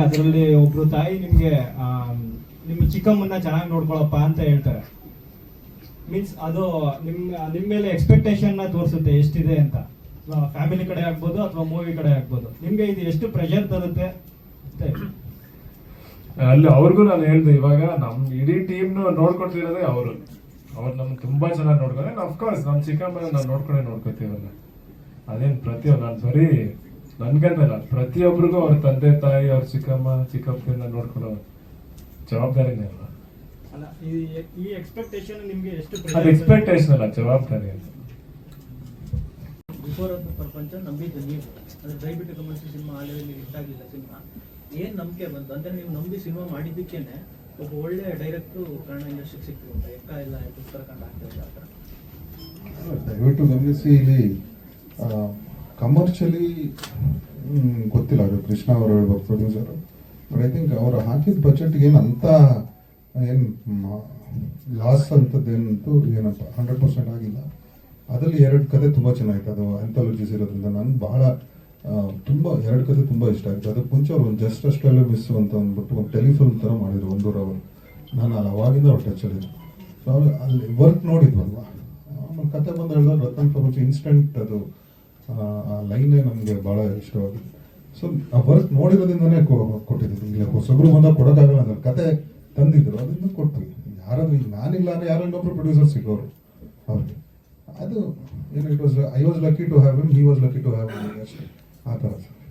ಅದರಲ್ಲಿ ಒಬ್ರು ತಾಯಿ ನಿಮ್ಗೆ ನಿಮ್ ಚಿಕ್ಕಮ್ಮನ್ನ ಚೆನ್ನಾಗಿ ನೋಡ್ಕೊಳಪ್ಪ ಅಂತ ಹೇಳ್ತಾರೆ. ಮೀನ್ಸ್ ಅದು ನಿಮ್ ನಿಮ್ ಮೇಲೆ ಎಕ್ಸ್ಪೆಕ್ಟೇಷನ್ನ ತೋರಿಸುತ್ತೆ, ಎಷ್ಟಿದೆ ಅಂತ. ಫ್ಯಾಮಿಲಿ ಕಡೆ ಆಗ್ಬೋದು ಅಥವಾ ಮೂವಿ ಕಡೆ ಆಗ್ಬೋದು. ನಿಮ್ಗೆ ಇದು ಎಷ್ಟು ಪ್ರೆಷರ್ ತರುತ್ತೆ. ಅಲ್ಲಿ ಅವ್ರಿಗೂ ನಾನು ಹೇಳ್ದೆ, ಇವಾಗ ನಮ್ ಇಡೀ ಟೀಮ್ ನೋಡ್ಕೊಡ್ತಿರೋದೇ ಅವರು. ಅವ್ರು ನಮ್ಗೆ ತುಂಬಾ ಚೆನ್ನಾಗಿ ನೋಡ್ಕೊಂಡ್ರೆ ಅಫ್ಕೋರ್ಸ್ ನಮ್ ಚಿಕ್ಕಮ್ಮನ ನಾವು ನೋಡ್ಕೊಂಡೆ ನೋಡ್ಕೊತೀವಲ್ಲ ಅದೇನ್ ಪ್ರತಿಯೊಂದು, ನಾನು ಬರೀ ನನ್ಗಂತಲ್ಲ ಪ್ರತಿಯೊಬ್ಬರಿಗೂ ಅವ್ರ ತಂದೆ ತಾಯಿ ಅವ್ರ ಚಿಕ್ಕಮ್ಮ ಚಿಕ್ಕಪ್ಪನ ನೋಡ್ಕೊಳ್ಳೋ ಜವಾಬ್ದಾರಿನೇ ಅಲ್ಲ ಅಲ್ಲ ಈ- ಈ ಎಕ್ಸ್ಪೆಕ್ಟೇಷನ್ ನಿಮಗೆ ಎಷ್ಟು ಅದು ಎಕ್ಸ್ಪೆಕ್ಟೇಷನ್ ಅಲ್ಲ ಜವಾಬ್ದಾರಿ ಅಂತ ಬಿಫೋರ್ ಆಫ್ ಪ್ರಪಂಚ ನಂಬಿದ್ದು ನೀವು ಅಂದ್ರೆ ದಯವಿಟ್ಟು ಗಮನಿಸಿ ಸಿನಿಮಾ ಆಲ್ರೆಡಿ ನೀವು ಇಷ್ಟ ಆಗಿಲ್ಲ ಸಿನಿಮಾ. ಏನ್ ನಂಬಿಕೆ ಬಂತು? ಅಂದ್ರೆ ನೀವು ನಂಬಿ ಸಿನಿಮಾ ಮಾಡಿದ್ದಕ್ಕೇನೆ ಒಬ್ಬ ಒಳ್ಳೆ ಡೈರೆಕ್ಟ್ರು ಕನ್ನಡ ಇಂಡಸ್ಟ್ರಿಗೆ ಸಿಕ್ತು ಅಂತ ಎಕ್ಕ ಇಲ್ಲ ಉತ್ತರಾಖಂಡ ಆಗ್ತಾ ಇಲ್ಲ ಆ ಥರ. ದಯವಿಟ್ಟು ಗಮನಿಸಿ ಇಲ್ಲಿ ಕಮರ್ಷಿಯಲಿ ಗೊತ್ತಿಲ್ಲ. ಅದು ಕೃಷ್ಣ ಅವರು ಹೇಳ್ಬೇಕು ಪ್ರೊಡ್ಯೂಸರ್ ಬಟ್ ಐ ಥಿಂಕ್ ಅವರು ಹಾಕಿದ ಬಜೆಟ್ಗೆ ಏನು ಅಂತ ಏನು ಲಾಸ್ ಅಂತದ್ದೇನಂತೂ ಏನಪ್ಪ ಹಂಡ್ರೆಡ್ ಪರ್ಸೆಂಟ್ ಆಗಿಲ್ಲ. ಅದರಲ್ಲಿ ಎರಡು ಕತೆ ತುಂಬ ಚೆನ್ನಾಗಿತ್ತು. ಅದು ಆಂಥಾಲಜೀಸ್ ಇರೋದ್ರಿಂದ ನನಗೆ ಬಹಳ ತುಂಬ, ಎರಡು ಕತೆ ತುಂಬ ಇಷ್ಟ ಆಯಿತು. ಅದಕ್ಕೆ ಮುಂಚೆ ಅವರು ಒಂದು ಜಸ್ಟ್ ಅಷ್ಟೆಲ್ಲ ಮಿಸ್ ಅಂತ ಅಂದ್ಬಿಟ್ಟು ಒಂದು ಟೆಲಿಫಿಲ್ಮ್ ಥರ ಮಾಡಿದ್ರು ಒಂದೂರು ಅವರು. ನಾನು ಅಲ್ಲಿ, ಅವಾಗಿಂದ ಅವ್ರು ಟಚಲ್ಲಿದ್ದೆ ಸೊ ಅಲ್ಲಿ ವರ್ಕ್ ನೋಡಿದ್ವಲ್ವಾ? ಆಮೇಲೆ ಕತೆ ಬಂದು ಹೇಳಿದ್ರೆ ರತನ್ ಪ್ರಪಂಚ ಇನ್ಸ್ಟೆಂಟ್ ಅದು ಆ, ಲೈನೇ ನಮಗೆ ಭಾಳ ಇಷ್ಟವಾಗಿದೆ. ಸೊ ಆ ವರ್ಕ್ ನೋಡಿರೋದ್ರಿಂದನೇ ಕೊ- ಕೊಟ್ಟಿದ್ದು. ಇಲ್ಲ ಹೊಸಬ್ರು ಬಂದಾಗ ಕೊಡೋಕ್ಕಾಗಲ್ಲ ಅಂದ್ರೆ. ಕತೆ ತಂದಿದ್ರು ಅದರಿಂದ ಕೊಟ್ವಿ ಯಾರಾದ್ರೂ ಈಗ ನಾನಿಲ್ಲ ಅಂದ್ರೆ ಯಾರೋ ಇನ್ನೊಬ್ರು ಪ್ರೊಡ್ಯೂಸರ್ ಸಿಗೋರು? ಅವ್ರಿಗೆ. ಅದು ಏನು it was I was lucky to have him he was lucky to have ಅಷ್ಟೇ. ಆ ಥರ ಸರ್.